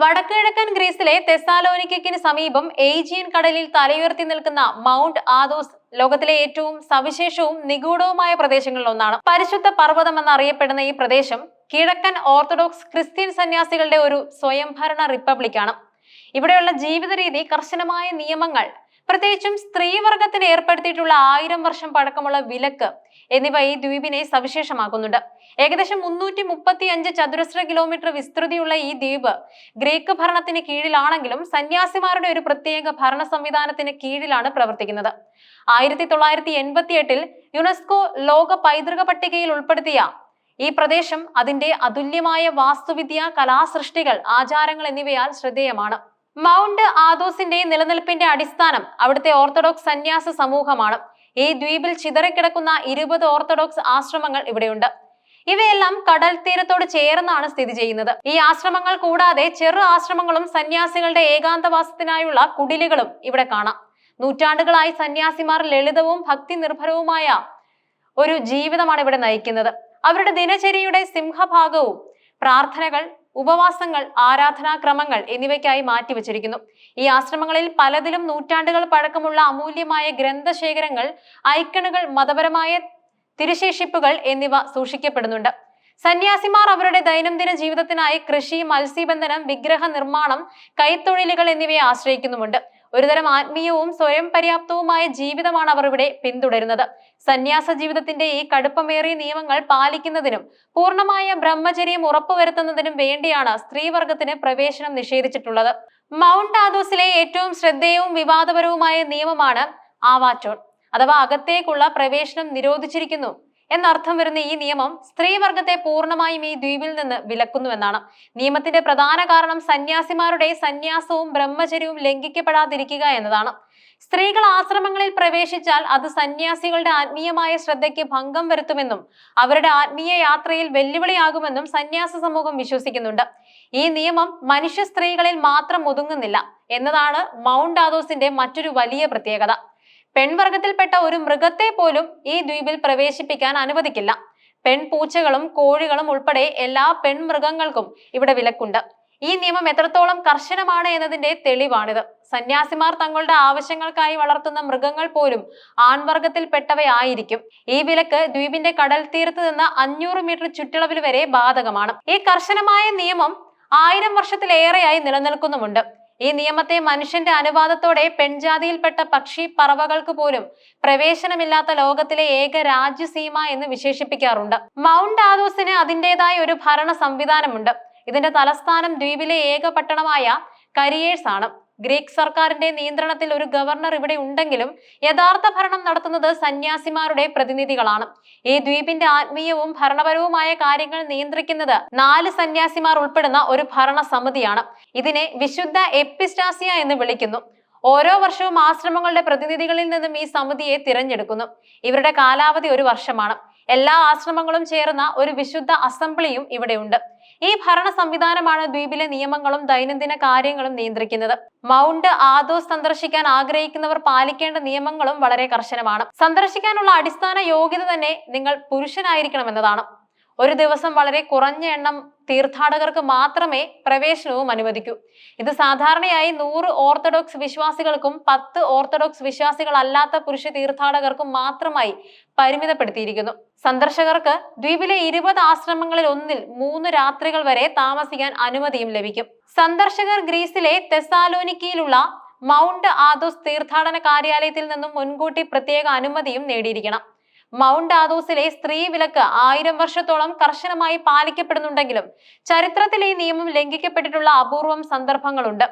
വടക്കുകിഴക്കൻ ഗ്രീസിലെ തെസാലോനിക്കിന് സമീപം ഏജിയൻ കടലിൽ തലയുയർത്തി നിൽക്കുന്ന മൗണ്ട് ആദോസ് ലോകത്തിലെ ഏറ്റവും സവിശേഷവും നിഗൂഢവുമായ പ്രദേശങ്ങളിൽ ഒന്നാണ്. പരിശുദ്ധ പർവതം എന്നറിയപ്പെടുന്ന ഈ പ്രദേശം കിഴക്കൻ ഓർത്തഡോക്സ് ക്രിസ്ത്യൻ സന്യാസികളുടെ ഒരു സ്വയംഭരണ റിപ്പബ്ലിക്കാണ്. ഇവിടെയുള്ള ജീവിത രീതി കർശനമായ നിയമങ്ങൾ പ്രത്യേകിച്ചും സ്ത്രീവർഗത്തിന് ഏർപ്പെടുത്തിയിട്ടുള്ള ആയിരം വർഷം പഴക്കമുള്ള വിലക്ക് എന്നിവ ഈ ദ്വീപിനെ സവിശേഷമാക്കുന്നുണ്ട്. ഏകദേശം മുന്നൂറ്റി മുപ്പത്തി അഞ്ച് ചതുരശ്ര കിലോമീറ്റർ വിസ്തൃതിയുള്ള ഈ ദ്വീപ് ഗ്രീക്ക് ഭരണത്തിന് കീഴിലാണെങ്കിലും സന്യാസിമാരുടെ ഒരു പ്രത്യേക ഭരണ സംവിധാനത്തിന് കീഴിലാണ് പ്രവർത്തിക്കുന്നത്. ആയിരത്തി തൊള്ളായിരത്തി എൺപത്തി എട്ടിൽ യുനെസ്കോ ലോക പൈതൃക പട്ടികയിൽ ഉൾപ്പെടുത്തിയ ഈ പ്രദേശം അതിന്റെ അതുല്യമായ വാസ്തുവിദ്യ കലാസൃഷ്ടികൾ ആചാരങ്ങൾ എന്നിവയാൽ ശ്രദ്ധേയമാണ്. മൗണ്ട് ആദോസിന്റെ നിലനിൽപ്പിന്റെ അടിസ്ഥാനം അവിടുത്തെ ഓർത്തഡോക്സ് സന്യാസ സമൂഹമാണ്. ഈ ദ്വീപിൽ ചിതറിക്കിടക്കുന്ന ഇരുപത് ഓർത്തഡോക്സ് ആശ്രമങ്ങൾ ഇവിടെയുണ്ട്. ഇവയെല്ലാം കടൽ തീരത്തോട് ചേർന്നാണ് സ്ഥിതി ചെയ്യുന്നത്. ഈ ആശ്രമങ്ങൾ കൂടാതെ ചെറു ആശ്രമങ്ങളും സന്യാസികളുടെ ഏകാന്തവാസത്തിനായുള്ള കുടിലുകളും ഇവിടെ കാണാം. നൂറ്റാണ്ടുകളായി സന്യാസിമാർ ലളിതവും ഭക്തി നിർഭരവുമായ ഒരു ജീവിതമാണ് ഇവിടെ നയിക്കുന്നത്. അവരുടെ ദിനചര്യയുടെ സിംഹഭാഗവും പ്രാർത്ഥനകൾ ഉപവാസങ്ങൾ ആരാധനാക്രമങ്ങൾ എന്നിവയ്ക്കായി മാറ്റിവെച്ചിരിക്കുന്നു. ഈ ആശ്രമങ്ങളിൽ പലതിലും നൂറ്റാണ്ടുകൾ പഴക്കമുള്ള അമൂല്യമായ ഗ്രന്ഥശേഖരങ്ങൾ ഐക്കണുകൾ മതപരമായ തിരുശേഷിപ്പുകൾ എന്നിവ സൂക്ഷിക്കപ്പെടുന്നുണ്ട്. സന്യാസിമാർ അവരുടെ ദൈനംദിന ജീവിതത്തിനായി കൃഷി മത്സ്യബന്ധനം വിഗ്രഹ നിർമ്മാണം കൈത്തൊഴിലുകൾ എന്നിവയെ ആശ്രയിക്കുന്നുമുണ്ട്. ഒരുതരം ആത്മീയവും സ്വയം പര്യാപ്തവുമായ ജീവിതമാണ് അവർ ഇവിടെ പിന്തുടരുന്നത്. സന്യാസ ജീവിതത്തിന്റെ ഈ കടുപ്പമേറിയ നിയമങ്ങൾ പാലിക്കുന്നതിനും പൂർണമായ ബ്രഹ്മചര്യം ഉറപ്പുവരുത്തുന്നതിനും വേണ്ടിയാണ് സ്ത്രീവർഗത്തിന് പ്രവേശനം നിഷേധിച്ചിട്ടുള്ളത്. മൗണ്ട് ആദോസിലെ ഏറ്റവും ശ്രദ്ധേയവും വിവാദപരവുമായ നിയമമാണ് ആവാറ്റോൺ. അഥവാ അകത്തേക്കുള്ള പ്രവേശനം നിരോധിച്ചിരിക്കുന്നു. എന്നർത്ഥം വരുന്ന ഈ നിയമം സ്ത്രീവർഗത്തെ പൂർണമായും ഈ ദ്വീപിൽ നിന്ന് വിലക്കുന്നുവെന്നാണ്. നിയമത്തിന്റെ പ്രധാന കാരണം സന്യാസിമാരുടെ സന്യാസവും ബ്രഹ്മചര്യവും ലംഘിക്കപ്പെടാതിരിക്കുക എന്നതാണ്. സ്ത്രീകൾ ആശ്രമങ്ങളിൽ പ്രവേശിച്ചാൽ അത് സന്യാസികളുടെ ആത്മീയമായ ശ്രദ്ധയ്ക്ക് ഭംഗം വരുത്തുമെന്നും അവരുടെ ആത്മീയ യാത്രയിൽ വെല്ലുവിളിയാകുമെന്നും സന്യാസ സമൂഹം വിശ്വസിക്കുന്നുണ്ട്. ഈ നിയമം മനുഷ്യ സ്ത്രീകളിൽ മാത്രം ഒതുങ്ങുന്നില്ല എന്നതാണ് മൗണ്ട് ആദോസിന്റെ മറ്റൊരു വലിയ പ്രത്യേകത. പെൺവർഗത്തിൽപ്പെട്ട ഒരു മൃഗത്തെ പോലും ഈ ദ്വീപിൽ പ്രവേശിപ്പിക്കാൻ അനുവദിക്കില്ല. പെൺപൂച്ചകളും കോഴികളും ഉൾപ്പെടെ എല്ലാ പെൺമൃഗങ്ങൾക്കും ഇവിടെ വിലക്കുണ്ട്. ഈ നിയമം എത്രത്തോളം കർശനമാണ് എന്നതിന്റെ തെളിവാണിത്. സന്യാസിമാർ തങ്ങളുടെ ആവശ്യങ്ങൾക്കായി വളർത്തുന്ന മൃഗങ്ങൾ പോലും ആൺവർഗത്തിൽപ്പെട്ടവയായിരിക്കും. ഈ വിലക്ക് ദ്വീപിന്റെ കടൽ തീരത്ത് നിന്ന് അഞ്ഞൂറ് മീറ്റർ ചുറ്റളവിൽ വരെ ബാധകമാണ്. ഈ കർശനമായ നിയമം ആയിരം വർഷത്തിലേറെയായി നിലനിൽക്കുന്നുമുണ്ട്. ഈ നിയമത്തെ മനുഷ്യന്റെ അനുവാദത്തോടെ പെൺജാതിയിൽപ്പെട്ട പക്ഷി പറവകൾക്ക് പോലും പ്രവേശനമില്ലാത്ത ലോകത്തിലെ ഏക രാജ്യസീമ എന്ന് വിശേഷിപ്പിക്കാറുണ്ട്. മൗണ്ട് ആദോസിന് അതിന്റെതായ ഒരു ഭരണ സംവിധാനമുണ്ട്. ഇതിന്റെ തലസ്ഥാനം ദ്വീപിലെ ഏക പട്ടണമായ കരിയേഴ്സ് ആണ് ഗ്രീക്ക് സർക്കാരിന്റെ നിയന്ത്രണത്തിൽ ഒരു ഗവർണർ ഇവിടെ ഉണ്ടെങ്കിലും യഥാർത്ഥ ഭരണം നടത്തുന്നത് സന്യാസിമാരുടെ പ്രതിനിധികളാണ്. ഈ ദ്വീപിന്റെ ആത്മീയവും ഭരണപരവുമായ കാര്യങ്ങൾ നിയന്ത്രിക്കുന്നത് നാല് സന്യാസിമാർ ഉൾപ്പെടുന്ന ഒരു ഭരണ സമിതിയാണ് ഇതിനെ വിശുദ്ധ എപ്പിസ്റ്റാസിയ എന്ന് വിളിക്കുന്നു. ഓരോ വർഷവും ആശ്രമങ്ങളുടെ പ്രതിനിധികളിൽ നിന്നും ഈ സമിതിയെ തിരഞ്ഞെടുക്കുന്നു. ഇവരുടെ കാലാവധി ഒരു വർഷമാണ്. എല്ലാ ആശ്രമങ്ങളും ചേർന്ന ഒരു വിശുദ്ധ അസംബ്ലിയും ഇവിടെയുണ്ട്. ഈ ഭരണ സംവിധാനമാണ് ദ്വീപിലെ നിയമങ്ങളും ദൈനംദിന കാര്യങ്ങളും നിയന്ത്രിക്കുന്നത്. മൗണ്ട് ആദോസ് സന്ദർശിക്കാൻ ആഗ്രഹിക്കുന്നവർ പാലിക്കേണ്ട നിയമങ്ങളും വളരെ കർശനമാണ്. സന്ദർശിക്കാനുള്ള അടിസ്ഥാന യോഗ്യത തന്നെ നിങ്ങൾ പുരുഷനായിരിക്കണം എന്നതാണ് ഒരു ദിവസം വളരെ കുറഞ്ഞ എണ്ണം തീർത്ഥാടകർക്ക് മാത്രമേ പ്രവേശനവും അനുവദിക്കൂ. ഇത് സാധാരണയായി നൂറ് ഓർത്തഡോക്സ് വിശ്വാസികൾക്കും പത്ത് ഓർത്തഡോക്സ് വിശ്വാസികളല്ലാത്ത പുരുഷ തീർത്ഥാടകർക്കും മാത്രമായി പരിമിതപ്പെടുത്തിയിരിക്കുന്നു. സന്ദർശകർക്ക് ദ്വീപിലെ ഇരുപത് ആശ്രമങ്ങളിൽ ഒന്നിൽ മൂന്ന് രാത്രികൾ വരെ താമസിക്കാൻ അനുമതിയും ലഭിക്കും. സന്ദർശകർ ഗ്രീസിലെ തെസാലോനിക്കയിലുള്ള മൗണ്ട് ആദോസ് തീർത്ഥാടന കാര്യാലയത്തിൽ നിന്നും മുൻകൂട്ടി പ്രത്യേക അനുമതിയും നേടിയിരിക്കണം. മൗണ്ട് ആദോസിലെ സ്ത്രീ വിലക്ക് ആയിരം വർഷത്തോളം കർശനമായി പാലിക്കപ്പെടുന്നുണ്ടെങ്കിലും ചരിത്രത്തിൽ ഈ നിയമം ലംഘിക്കപ്പെട്ടിട്ടുള്ള അപൂർവം സന്ദർഭങ്ങളുണ്ട്.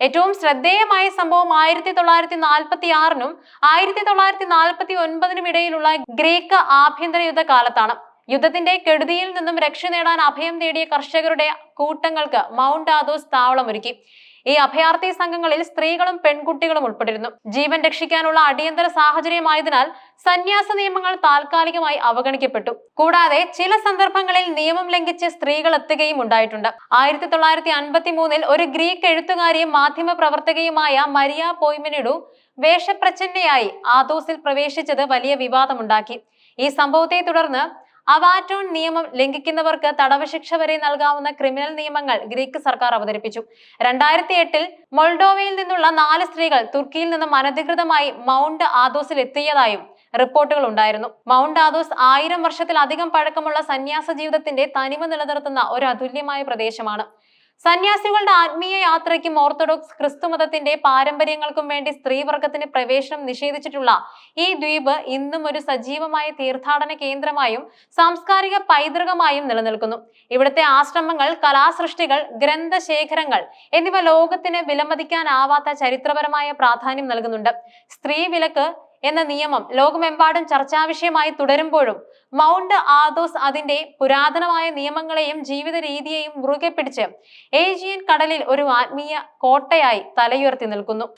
ഏറ്റവും ശ്രദ്ധേയമായ സംഭവം ആയിരത്തി തൊള്ളായിരത്തി നാൽപ്പത്തി ആറിനും ആയിരത്തി തൊള്ളായിരത്തി നാൽപ്പത്തി ഒൻപതിനും ഇടയിലുള്ള ഗ്രീക്ക് ആഭ്യന്തര യുദ്ധ കാലത്താണ് യുദ്ധത്തിന്റെ കെടുതിയിൽ നിന്നും രക്ഷ നേടാൻ അഭയം തേടിയ കർഷകരുടെ കൂട്ടങ്ങൾക്ക് മൗണ്ട് ആദോസ് താവളമൊരുക്കി. ഈ അഭയാർത്ഥി സംഘങ്ങളിൽ സ്ത്രീകളും പെൺകുട്ടികളും ഉൾപ്പെട്ടിരുന്നു. ജീവൻ രക്ഷിക്കാനുള്ള അടിയന്തര സാഹചര്യമായതിനാൽ സന്യാസ നിയമങ്ങൾ താൽക്കാലികമായി അവഗണിക്കപ്പെട്ടു. കൂടാതെ ചില സന്ദർഭങ്ങളിൽ നിയമം ലംഘിച്ച് സ്ത്രീകൾ എത്തുകയും ഉണ്ടായിട്ടുണ്ട്. ആയിരത്തി തൊള്ളായിരത്തി അൻപത്തി മൂന്നിൽ ഒരു ഗ്രീക്ക് എഴുത്തുകാരിയും മാധ്യമ പ്രവർത്തകയുമായ മരിയ പോയ്മിനിഡു വേഷപ്രച്ഛന്നയായി ആദോസിൽ പ്രവേശിച്ചത് വലിയ വിവാദമുണ്ടാക്കി. ഈ സംഭവത്തെ തുടർന്ന് അവാറ്റോൺ നിയമം ലംഘിക്കുന്നവർക്ക് തടവ് ശിക്ഷ വരെ നൽകാവുന്ന ക്രിമിനൽ നിയമങ്ങൾ ഗ്രീക്ക് സർക്കാർ അവതരിപ്പിച്ചു. രണ്ടായിരത്തി എട്ടിൽ മൊൾഡോവയിൽ നിന്നുള്ള നാല് സ്ത്രീകൾ തുർക്കിയിൽ നിന്നും അനധികൃതമായി മൗണ്ട് ആദോസിൽ എത്തിയതായും റിപ്പോർട്ടുകൾ ഉണ്ടായിരുന്നു. മൗണ്ട് ആദോസ് ആയിരം വർഷത്തിലധികം പഴക്കമുള്ള സന്യാസ ജീവിതത്തിന്റെ തനിമ നിലനിർത്തുന്ന ഒരു അതുല്യമായ പ്രദേശമാണ്. സന്യാസികളുടെ ആത്മീയ യാത്രയ്ക്കും ഓർത്തഡോക്സ് ക്രിസ്തുമതത്തിന്റെ പാരമ്പര്യങ്ങൾക്കും വേണ്ടി സ്ത്രീവർഗത്തിന് പ്രവേശനം നിഷേധിച്ചിട്ടുള്ള ഈ ദ്വീപ് ഇന്നും ഒരു സജീവമായ തീർത്ഥാടന കേന്ദ്രമായും സാംസ്കാരിക പൈതൃകമായും നിലനിൽക്കുന്നു. ഇവിടുത്തെ ആശ്രമങ്ങൾ കലാസൃഷ്ടികൾ ഗ്രന്ഥശേഖരങ്ങൾ എന്നിവ ലോകത്തിന് വിലമതിക്കാനാവാത്ത ചരിത്രപരമായ പ്രാധാന്യം നൽകുന്നുണ്ട്. സ്ത്രീ വിലക്ക് എന്ന നിയമം ലോകമെമ്പാടും ചർച്ചാ വിഷയമായി തുടരുമ്പോഴും മൗണ്ട് ആദോസ് അതിന്റെ പുരാതനമായ നിയമങ്ങളെയും ജീവിത രീതിയെയും മുറുകെ പിടിച്ച് ഏജിയൻ കടലിൽ ഒരു ആത്മീയ കോട്ടയായി തലയുയർത്തി നിൽക്കുന്നു.